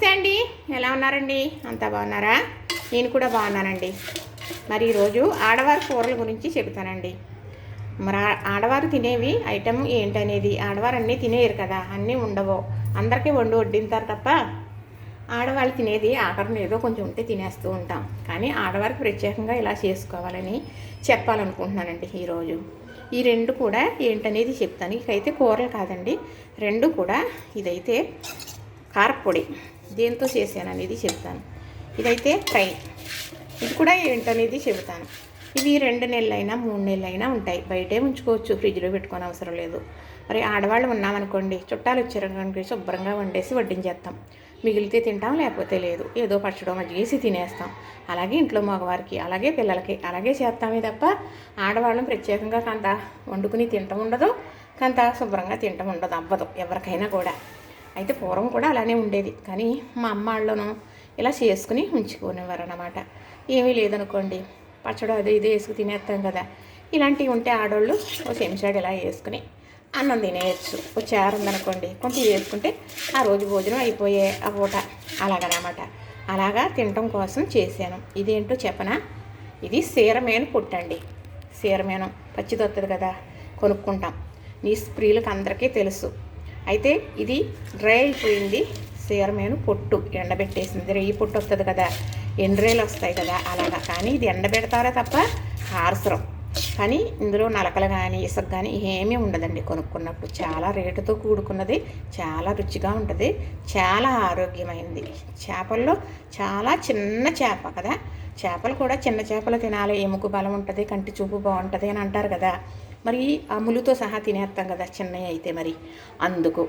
నమస్తే అండి. ఎలా ఉన్నారండి? అంతా బాగున్నారా? నేను కూడా బాగున్నానండి. మరి ఈరోజు ఆడవారి కూరల గురించి చెబుతానండి. మరి ఆడవారు తినేవి ఐటమ్ ఏంటనేది? ఆడవారు అన్నీ తినేయరు కదా అన్నీ ఉండవు. అందరికీ వండి వడ్డింటారు తప్ప ఆడవాళ్ళు తినేది ఆఖరణ ఏదో కొంచెం ఉంటే తినేస్తూ ఉంటాం. కానీ ఆడవారికి ప్రత్యేకంగా ఇలా చేసుకోవాలని చెప్పాలనుకుంటున్నానండి ఈరోజు. ఈ రెండు కూడా ఏంటనేది చెప్తాను. ఇకైతే కూరలు కాదండి. రెండు కూడా ఇదైతే కారపొడి. దేంతో చేశాను అనేది చెప్తాను. ఇదైతే ఫ్రై ఇది కూడా ఏంటనేది చెబుతాను. ఇవి రెండు నెలలైనా మూడు నెలలైనా ఉంటాయి. బయటే ఉంచుకోవచ్చు ఫ్రిడ్జ్లో పెట్టుకోని అవసరం లేదు. మరి ఆడవాళ్ళు ఉన్నామనుకోండి చుట్టాలు వచ్చారనుకోండి శుభ్రంగా వండేసి వడ్డించేస్తాం మిగిలితే తింటాం లేకపోతే లేదు. ఏదో పచ్చడం మజ్జిగేసి తినేస్తాం. అలాగే ఇంట్లో మగవారికి అలాగే పిల్లలకి అలాగే చేస్తామే తప్ప ఆడవాళ్ళం ప్రత్యేకంగా కొంత వండుకుని తింటం ఉండదు కంత శుభ్రంగా తింటం ఉండదు అవ్వదు ఎవరికైనా కూడా. అయితే పూర్వం కూడా అలానే ఉండేది. కానీ మా అమ్మ వాళ్ళను ఇలా చేసుకుని ఉంచుకునేవారు అనమాట ఏమీ లేదనుకోండి పచ్చడి అది ఇది వేసుకు తినేస్తాం కదా. ఇలాంటివి ఉంటే ఆడవాళ్ళు ఒక చెంచాడు ఇలా వేసుకుని అన్నం తినేయచ్చు. ఒక చారు ఉందనుకోండి కొంచెం వేసుకుంటే ఆ రోజు భోజనం అయిపోయే ఆ పూట. అలాగనమాట. అలాగా తినటం కోసం చేశాను. ఇదేంటో చెప్పనా? ఇది సీరమేను పుట్టండి. సీరమేను పచ్చిది వస్తుంది కదా కొనుక్కుంటాం. నీ స్త్రీలకు అందరికీ తెలుసు. అయితే ఇది డ్రై అయిపోయింది. సీరమేను పొట్టు ఎండబెట్టేసింది. రెయ్యి పొట్టు వస్తుంది కదా. ఎండ్రేలు వస్తాయి కదా అలాగా. కానీ ఇది ఎండబెడతారే తప్ప కారసరం కానీ ఇందులో నలకలు కానీ ఇసుక కానీ ఏమీ ఉండదండి కొనుక్కున్నప్పుడు. చాలా రేటుతో కూడుకున్నది. చాలా రుచిగా ఉంటుంది. చాలా ఆరోగ్యమైనది చేపల్లో చాలా చిన్న చేప కదా. చేపలు కూడా చిన్న చేపలు తినాలి. ఎముక బలం ఉంటుంది కంటి చూపు బాగుంటుంది అని అంటారు కదా. మరి ఆ ములుతో సహా తినేస్తాం కదా చిన్నవి అయితే మరి. అందుకు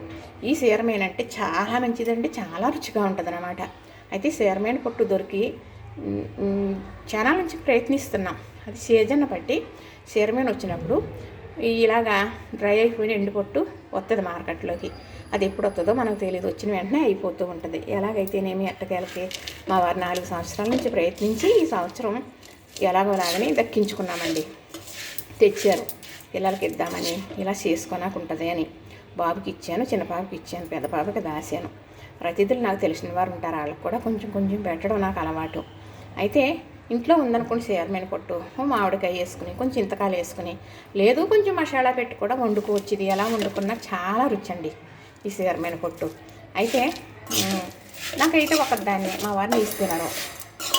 ఈ సీరమేనంటే చాలా మంచిదండి చాలా రుచిగా ఉంటుంది అనమాట అయితే సీరమేన పొట్టు దొరికి చాలా నుంచి ప్రయత్నిస్తున్నాం. అది సీజన్ బట్టి సీరమేన వచ్చినప్పుడు ఇలాగా డ్రై అయిపోయిన ఎండు పొట్టు వస్తుంది మార్కెట్లోకి. అది ఎప్పుడు వస్తుందో మనకు తెలియదు వచ్చిన వెంటనే అయిపోతూ ఉంటుంది. ఎలాగైతేనేమి ఎట్టకేలకి మా వారు నాలుగు సంవత్సరాల నుంచి ప్రయత్నించి ఈ సంవత్సరం ఎలాగోలాగని దక్కించుకున్నామండి. తెచ్చారు. పిల్లలకి ఇద్దామని ఇలా చేసుకోనాకు ఉంటుంది అని బాబుకి ఇచ్చాను చిన్న పాపకి ఇచ్చాను పెద్ద పాపకి దాశాను. ప్రతిదీలు నాకు తెలిసిన వారు ఉంటారు వాళ్ళకి కూడా కొంచెం కొంచెం పెట్టడం నాకు అలవాటు. అయితే ఇంట్లో ఉందనుకోండి చీరమైన పొట్టు మామిడికాయ వేసుకుని కొంచెం చింతకాయలు వేసుకుని లేదు కొంచెం మసాలా పెట్టి కూడా వండుకోవచ్చు. ఇది ఎలా వండుకున్నా చాలా రుచి అండి ఈ చీరమైన పొట్టు అయితే నాకైతే ఒక దాన్ని మా వారిని ఇస్తున్నారు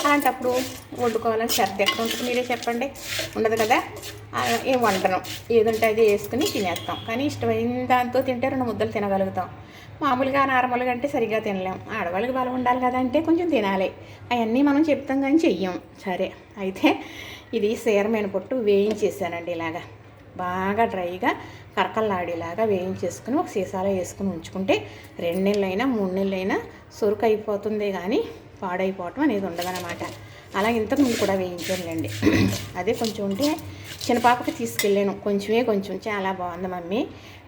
అలాంటప్పుడు వండుకోవాలని శ్రద్ధ ఎక్కడ ఉంటుంది మీరే చెప్పండి. ఉండదు కదా? ఏం వండను. ఏదుంటే అది వేసుకుని తినేస్తాం. కానీ ఇష్టమైన దాంతో తింటే రెండు ముద్దలు తినగలుగుతాం. మామూలుగా నార్మల్గా అంటే సరిగ్గా తినలేం. ఆడవాళ్ళకి బలం ఉండాలి కదా అంటే కొంచెం తినాలి. అవన్నీ మనం చెప్తాం కానీ చెయ్యం. సరే అయితే ఇది సీరమైన పొట్టు వేయించేసానండి ఇలాగా. బాగా డ్రైగా కరకల్లాడేలాగా వేయించేసుకుని ఒక సీసాలో వేసుకుని ఉంచుకుంటే రెండు నెలలైనా మూడు నెలలైనా సురుకు అయిపోతుంది కానీ పాడైపోవటం అనేది ఉండదన్నమాట. అలా ఇంతకుముందు కూడా వేయించానులేండి. అదే కొంచెం ఉంటే చిన్నపాపకి తీసుకెళ్ళాను. కొంచెమే కొంచెం చాలా బాగుంది మమ్మీ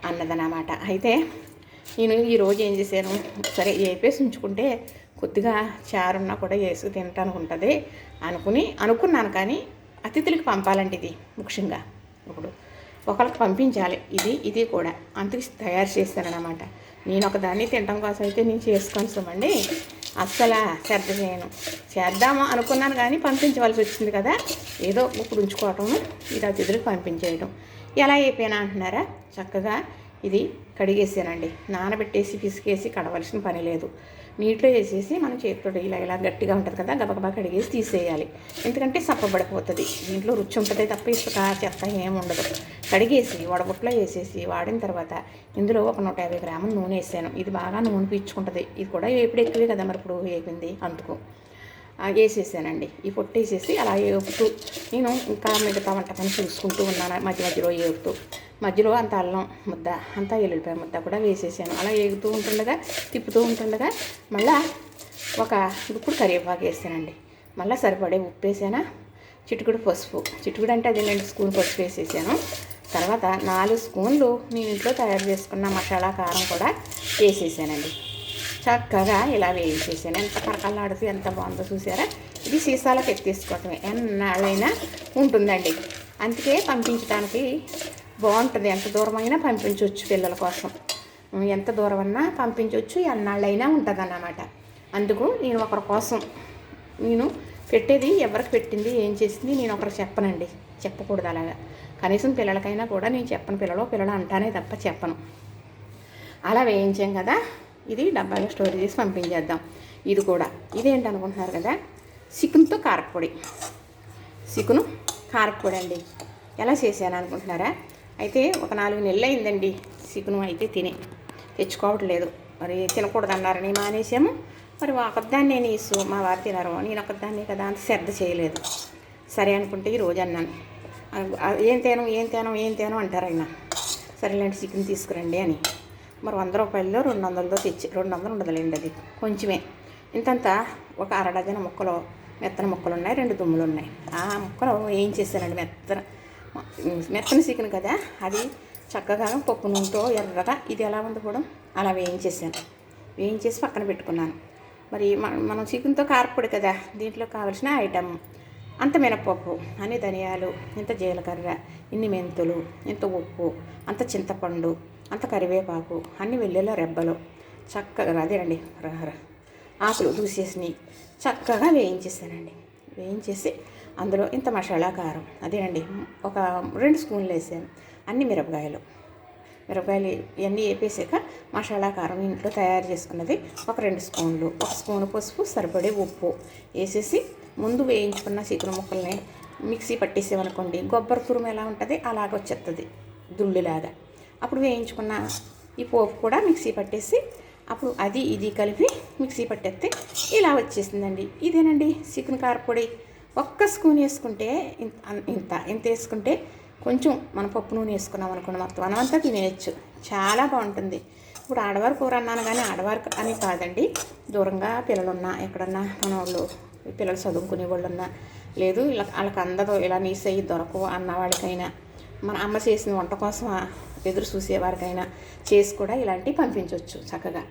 అన్నదన్నమాట. అయితే నేను ఈరోజు ఏం చేశాను? సరే వేపేసి ఉంచుకుంటే కొద్దిగా చారున్నా కూడా వేసుకు తినటానికి ఉంటుంది అనుకుని అనుకున్నాను కానీ అతిథులకు పంపాలంటే ఇది ముఖ్యంగా. ఇప్పుడు ఒకరికి పంపించాలి. ఇది ఇది కూడా. అందుకు తయారు చేస్తానన్నమాట నేను ఒకదాన్ని తినడం కోసం అయితే నేను చేసుకొని చూడండి అస్సలు శ్రద్ధ చేయను. చేద్దాము అనుకున్నాను కానీ పంపించవలసి వచ్చింది కదా. ఏదో ఇప్పుడు ఉంచుకోవటం ఇది అతిథులకు పంపించేయడం ఎలా అయిపోయినా అంటున్నారా? చక్కగా ఇది కడిగేసానండి. నానబెట్టేసి పిసికేసి కడవలసిన పని లేదు. నీటిలో వేసేసి మనం చేతితో ఇలా ఇలా గట్టిగా ఉంటుంది కదా గబగబా కడిగేసి తీసేయాలి. ఎందుకంటే సప్పబడిపోతుంది. దీంట్లో రుచి ఉంటుంది తప్ప ఇసుక చెత్త ఏమి ఉండదు. కడిగేసి వడబుట్లో వేసేసి వాడిన తర్వాత ఇందులో ఒక నూట యాభై గ్రాముల నూనె వేసాను. ఇది బాగా నూనె పీల్చుకుంటుంది. ఇది కూడా వేపుడు ఎక్కువే కదా మరి ఇప్పుడు వేపింది అందుకు. వేసేసానండి ఈ పొట్టు వేసేసి అలా ఏపుతూ నేను ఇంకా మిగతా వంట పని చూసుకుంటూ ఉన్నాను. మధ్య మధ్యలో ఏపుతూ మధ్యలో అంత అల్లం ముద్ద అంతా ఎల్లుల్లిపాయ ముద్ద కూడా వేసేసాను. అలా వేగుతూ ఉంటుండగా తిప్పుతూ ఉంటుండగా మళ్ళా ఒక ఇప్పుడు కరివేపాకు వేసానండి మళ్ళీ సరిపడే ఉప్పు వేసానా? చిటుకుడు పసుపు. చిటుకుడు అంటే అది రెండు స్పూన్ పసుపు వేసేసాను. తర్వాత నాలుగు స్పూన్లు నేను ఇంట్లో తయారు చేసుకున్న మసాలా కారం కూడా వేసేసానండి. చక్కగా ఇలా వేయించేసాను. ఎంత కరకల్లాడుతూ ఎంత బాగుందో చూసారా? ఇది సీసాలకు ఎత్తేసుకోవటమే. ఎన్నాళ్ళైనా ఉంటుందండి. అందుకే పంపించడానికి బాగుంటుంది. ఎంత దూరమైనా పంపించవచ్చు పిల్లల కోసం. ఎంత దూరం అన్నా పంపించవచ్చు ఎన్నాళ్ళైనా ఉంటుంది అన్నమాట అందుకు నేను ఒకరి కోసం నేను పెట్టేది ఎవరికి పెట్టింది ఏం చేసింది నేను ఒకరు చెప్పనండి. చెప్పకూడదు అలాగా. కనీసం పిల్లలకైనా కూడా నేను చెప్పను. పిల్లలు పిల్లలు అంటానే తప్ప చెప్పను. అలా వేయించాం కదా. ఇది డబ్బాలో స్టోర్ చేసి పంపించేద్దాం. ఇది కూడా. ఇదేంటి అనుకుంటున్నారు కదా? చికెన్తో కారపొడి. చికెను కారపొడి అండి. ఎలా చేశాను అనుకుంటున్నారా? అయితే ఒక నాలుగు నెలలు అయిందండి చికెను అయితే తిని. తెచ్చుకోవట్లేదు. మరి తినకూడదన్నారని మానేసాము మరి ఒకదాన్నే నేను ఇసు మా వారు తినరు. నేను ఒకదాన్నే కదా అంత శ్రద్ధ చేయలేదు. సరే అనుకుంటే ఈ రోజు అన్నాను. ఏం తేను ఏం తేను ఏం తేను అంటారు ఆయన. సరేలేండి చికెన్ తీసుకురండి అని. మరి వంద రూపాయల్లో రెండు వందలతో తెచ్చి రెండు వందలు ఉండదులేండి అది. కొంచెమే. ఇంతంత ఒక అర డజన్ ముక్కలు మెత్తన ముక్కలు ఉన్నాయి రెండు దుమ్ములు ఉన్నాయి. ఆ ముక్కలు ఏం చేశానండి మెత్తన? మెత్తన చికెన్ కదా అది చక్కగా పప్పు నూనెతో ఎర్రగా ఇది ఎలా వండుకోవడం అలా వేయించేసాను వేయించేసి పక్కన పెట్టుకున్నాను. మరి మనం చికెన్తో కారపొడి కదా దీంట్లో కావలసిన ఐటమ్ అంత మినపప్పు అన్ని ధనియాలు ఇంత జీలకర్ర ఇన్ని మెంతులు ఇంత ఉప్పు అంత చింతపండు అంత కరివేపాకు అన్ని వెల్లుల్లి రెబ్బలు చక్కగా అదేనండి రండి ఆకులు దూసేసి చక్కగా వేయించేసానండి. వేయించేసి అందులో ఇంత మసాలా కారం అదేనండి ఒక రెండు స్పూన్లు వేసాను. అన్ని మిరపకాయలు. మిరపకాయలు ఇవన్నీ వేపేసాక మసాలా కారం ఇంట్లో తయారు చేసుకున్నది ఒక రెండు స్పూన్లు. ఒక స్పూన్ పసుపు సరిపడే ఉప్పు వేసేసి ముందు వేయించుకున్న చికెన్ ముక్కల్ని మిక్సీ పట్టేసామనుకోండి కొబ్బరి తురుము ఎలా ఉంటుంది అలాగ వచ్చేస్తుంది దుళ్ళులాగా అప్పుడు వేయించుకున్న ఈ పోపు కూడా మిక్సీ పట్టేసి అప్పుడు అది ఇది కలిపి మిక్సీ పట్టేస్తే ఇలా వచ్చేసిందండి. ఇదేనండి చికెన్ కారపొడి ఒక్క స్పూన్ వేసుకుంటే ఇంత ఇంత వేసుకుంటే కొంచెం మన పప్పు నూనె వేసుకున్నాం అనుకోండి మొత్తం. మనమంతా తినేయచ్చు. చాలా బాగుంటుంది. ఇప్పుడు ఆడవారు కూర అన్నాను కానీ ఆడవారు అని కాదండి. దూరంగా పిల్లలున్నా ఎక్కడన్నా మన వాళ్ళు పిల్లలు చదువుకునే వాళ్ళు ఉన్నా లేదు ఇలా వాళ్ళకి అందదు ఇలా నీసయ్యి దొరకవు అన్న వాళ్ళకైనా. మన అమ్మ చేసిన వంట కోసం ఎదురు చూసేవారికైనా చేసి కూడా ఇలాంటివి పంపించవచ్చు చక్కగా.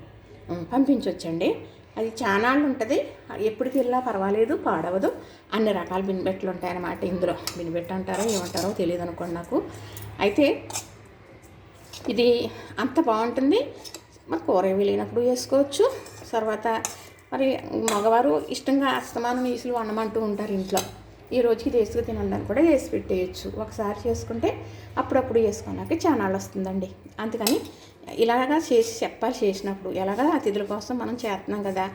పంపించవచ్చండి అది చానాళ్ళు ఉంటుంది. ఎప్పటికి వెళ్ళా పర్వాలేదు పాడవదు. అన్ని రకాల బిన్బెట్లు ఉంటాయన్నమాట ఇందులో. బిన్బెట్ అంటారో ఏమంటారో తెలియదు అనుకోండి నాకు. అయితే ఇది అంత బాగుంటుంది. మరి కూర లేనప్పుడు వేసుకోవచ్చు. తర్వాత మరి మగవారు ఇష్టంగా అస్తమానం నీసులు వండమంటూ ఉంటారు ఇంట్లో. ఈ రోజుకి తీసుకు తినడానికి కూడా వేసి పెట్టేయచ్చు. ఒకసారి చేసుకుంటే అప్పుడప్పుడు వేసుకున్నాక చానాళ్ళు వస్తుందండి. అందుకని ఇలాగా చేసి చెప్పాలి చేసినప్పుడు. ఎలాగా అతిథుల కోసం మనం చేస్తున్నాం కదా.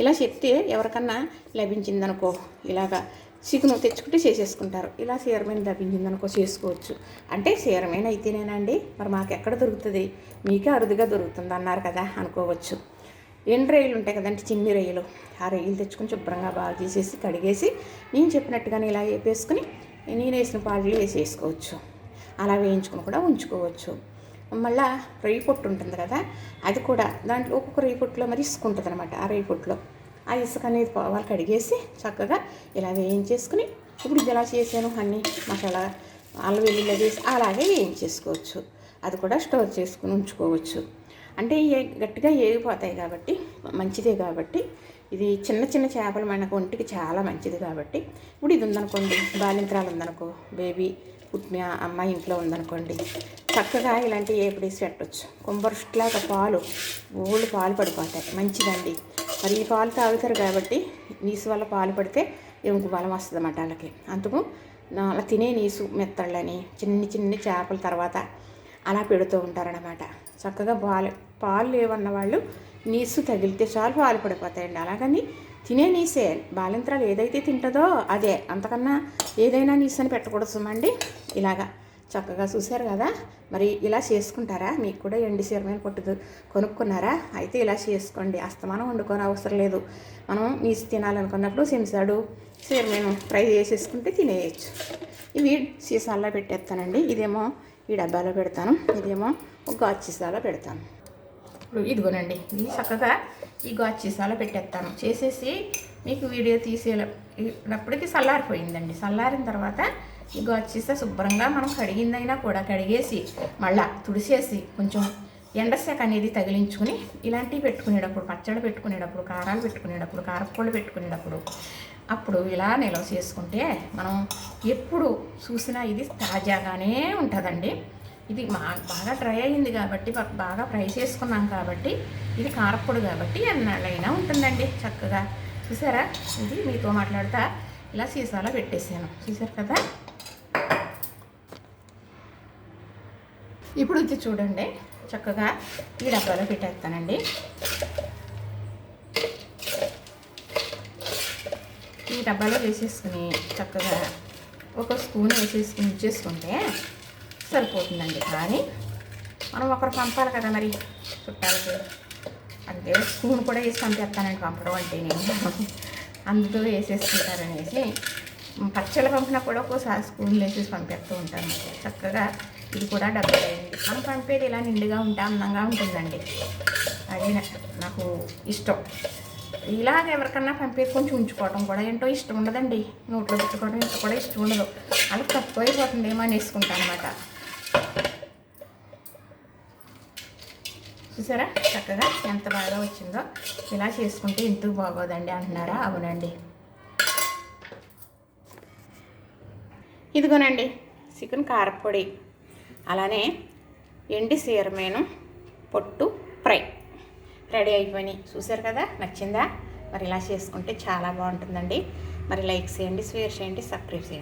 ఇలా చెప్తే ఎవరికన్నా లభించిందనుకో ఇలాగా చికెన్ తెచ్చుకుంటే చేసేసుకుంటారు. ఇలా సీరమైన లభించిందనుకో చేసుకోవచ్చు. అంటే సీరమైన అయితేనేనండి మరి మాకు ఎక్కడ దొరుకుతుంది? మీకే అరుదుగా దొరుకుతుంది అన్నారు కదా అనుకోవచ్చు. ఎండు రొయ్యలు ఉంటాయి కదండి చిన్ని రొయ్యలు ఆ రొయ్యలు తెచ్చుకొని శుభ్రంగా బాగా తీసేసి కడిగేసి నేను చెప్పినట్టుగానే ఇలా వేపేసుకుని నేను వేసిన పాటలు వేసేసుకోవచ్చు. అలా వేయించుకుని కూడా ఉంచుకోవచ్చు. మళ్ళా రొయ్యి పొట్టు ఉంటుంది కదా అది కూడా దాంట్లో ఒక్కొక్క రొయ్యి పొట్టులో మరి ఇసుక ఉంటుంది అనమాట ఆ రొయ్యి పొట్టులో ఆ ఇసుక అనేది పోవాలి కడిగేసి చక్కగా ఇలా వేయించేసుకుని ఇప్పుడు ఇది ఎలా చేశాను అన్ని మసాలా అల్లం వెల్లుల్లి వేసి అలాగే వేయించేసుకోవచ్చు. అది కూడా స్టోర్ చేసుకుని ఉంచుకోవచ్చు. అంటే ఏ గట్టిగా ఏగిపోతాయి కాబట్టి మంచిదే కాబట్టి ఇది చిన్న చిన్న చేపలు మనకు ఒంటికి చాలా మంచిది కాబట్టి ఇప్పుడు ఇది ఉందనుకోండి బాలింత్రాలు ఉందనుకో బేబీ పుట్టిన అమ్మాయి ఇంట్లో ఉందనుకోండి చక్కగా ఇలాంటి ఏపడేసి పెట్టచ్చు. కుంభరుష్లాగా పాలు ఊళ్ళు పాలు పడిపోతాయి మంచిదండి. మరి ఈ పాలు తాగుతారు కాబట్టి నీసు వల్ల పాలు పడితే ఎముక బలం వస్తుంది అన్నమాట వాళ్ళకి. అందుకు అలా తినే నీసు మెత్తళ్ళని చిన్ని చిన్ని చేపల తర్వాత అలా పెడుతూ ఉంటారనమాట చక్కగా పాలు పాలు లేవన్న వాళ్ళు నీసు తగిలితే చాలు పాలు పడిపోతాయండి. అలాగని తినే నీసే. బాలింత్రాలు ఏదైతే తింటుందో అదే. అంతకన్నా ఏదైనా నీసు అని పెట్టకూడదు సుమండి. ఇలాగా చక్కగా చూశారు కదా. మరి ఇలా చేసుకుంటారా? మీకు కూడా ఎండి చీరమైన పొట్టు కొనుక్కున్నారా? అయితే ఇలా చేసుకోండి. అస్తమానం వండుకొని అవసరం లేదు. మనం నీసు తినాలనుకున్నప్పుడు సెంసాడు సీరమైన ఫ్రై చేసేసుకుంటే తినేయచ్చు. ఇవి సీసాల్లో పెట్టేస్తానండి. ఇదేమో ఈ డబ్బాలో పెడతాను. ఇదేమో ఒక గాజు సీసాలో పెడతాను. ఇప్పుడు ఇదిగోనండి ఇది చక్కగా ఈ గాజు సీసాలో పెట్టేస్తాను. చేసేసి మీకు వీడియో తీసేటప్పటికి చల్లారిపోయిందండి. చల్లారిన తర్వాత ఈ గాజు సీసా శుభ్రంగా మనం కడిగిందైనా కూడా కడిగేసి మళ్ళా తుడిసేసి కొంచెం ఎండశాఖ అనేది తగిలించుకుని ఇలాంటివి పెట్టుకునేటప్పుడు పచ్చడి పెట్టుకునేటప్పుడు కారాలు పెట్టుకునేటప్పుడు కారపొళ్ళు పెట్టుకునేటప్పుడు అప్పుడు ఇలా నిల్వ చేసుకుంటే మనం ఎప్పుడు చూసినా ఇది తాజాగానే ఉంటుందండి. ఇది మా బాగా డ్రై అయింది కాబట్టి బాగా ఫ్రై చేసుకున్నాం కాబట్టి ఇది కారప్పొడి కాబట్టి ఎన్నాళ్ళైనా ఉంటుందండి చక్కగా. చూసారా? ఇది మీతో మాట్లాడతా ఇలా సీసాలో పెట్టేసాను చూసారు కదా? ఇప్పుడు ఇది చూడండి చక్కగా ఈ డబ్బాలో పెట్టేస్తానండి. ఈ డబ్బాలో వేసేసుకుని చక్కగా ఒక స్పూన్ వేసేసుకుని ఇచ్చేసుకుంటే సరిపోతుందండి. కానీ మనం ఒకరు పంపాలి కదా మరి. చుట్టాలకి. అంటే స్పూన్ కూడా వేసి పంపేస్తానండి. పంపడం అంటే నేను. అందులో వేసేసుకుంటారనేసి పచ్చళ్ళు పంపినా కూడా ఒక్కోసారి స్పూన్లు వేసేసి పంపేస్తూ ఉంటాను. చక్కగా ఇది కూడా డబ్బులు మనం పంపేది ఇలా నిండుగా ఉంటే అందంగా ఉంటుందండి. అది నాకు ఇష్టం. ఇలాగ ఎవరికన్నా పంపేది కొంచెం ఉంచుకోవడం కూడా ఏంటో ఇష్టం ఉండదండి. నోట్లో పెట్టుకోవడం ఇంత కూడా ఇష్టం ఉండదు. అలా తక్కువైపోతుంది ఏమో అని వేసుకుంటాను అనమాట చూసారా? చక్కగా ఎంత బాగా వచ్చిందో. ఇలా చేసుకుంటే ఎందుకు బాగోదండి అంటున్నారా? అవునండి. ఇదిగోనండి చికెన్ కారపొడి. అలానే ఎండి సీరమేను పొట్టు ఫ్రై. రెడీ అయిపోయినాయి. చూసారు కదా? నచ్చిందా? మరి ఇలా చేసుకుంటే చాలా బాగుంటుందండి. మరి లైక్ చేయండి షేర్ చేయండి సబ్స్క్రైబ్ చేయండి.